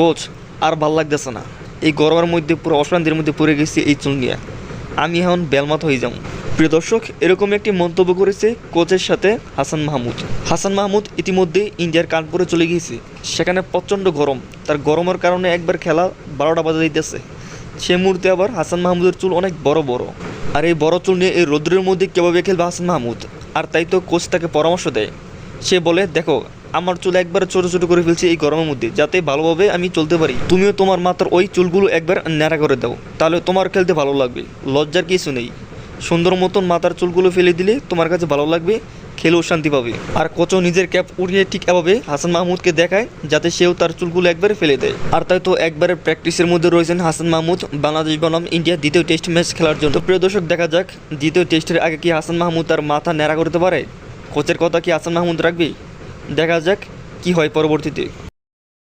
Coach আর ভালো লাগতেছে না। এই গরমের মধ্যে পুরো অশান্তির মধ্যে পড়ে গেছি এই চুল নিয়ে। আমি এখন বেলমাত হয়ে যাব। প্রিয় দর্শক, এরকম একটি মন্তব্য করেছে কোচের সাথে হাসান মাহমুদ। হাসান মাহমুদ ইতিমধ্যে ইন্ডিয়ার কানপুরে চলে গিয়েছে। সেখানে প্রচণ্ড গরম। তার গরমের কারণে একবার খেলা বারোটা বাজে দিতেছে সে মুহূর্তে আবার হাসান মাহমুদের চুল অনেক বড় বড়। আর এই বড় চুল নিয়ে এই রৌদ্রের মধ্যে কীভাবে খেলবে হাসান মাহমুদ? আর তাই তো কোচ তাকে পরামর্শ দেয়। সে বলে, দেখো আমার চুল একবার ছোট ছোট করে ফেলছি এই গরমের মধ্যে, যাতে ভালোভাবে আমি চলতে পারি। তুমিও তোমার মাথার ওই চুলগুলো একবার ন্যাড়া করে দাও, তাহলে তোমার খেলতে ভালো লাগবে, লজ্জার কিছু নেই। সুন্দর মতন মাথার চুলগুলো ফেলে দিলে তোমার কাছে ভালো লাগবে, খেলেও শান্তি পাবে। আর কোচও নিজের ক্যাপ উঠিয়ে ঠিক এভাবে হাসান মাহমুদকে দেখায়, যাতে সেও তার চুলগুলো একবারে ফেলে দেয়। আর তাই তো একবারে প্র্যাকটিসের মধ্যে রয়েছেন হাসান মাহমুদ, বাংলাদেশ বনাম ইন্ডিয়া দ্বিতীয় টেস্ট ম্যাচ খেলার জন্য। তো প্রিয় দর্শক, দেখা যাক, দ্বিতীয় টেস্টের আগে কি হাসান মাহমুদ তার মাথা ন্যাড়া করতে পারে? কোচের কথা কি হাসান মাহমুদ রাখবে? দেখা যাক কি হয় পরবর্তীতে।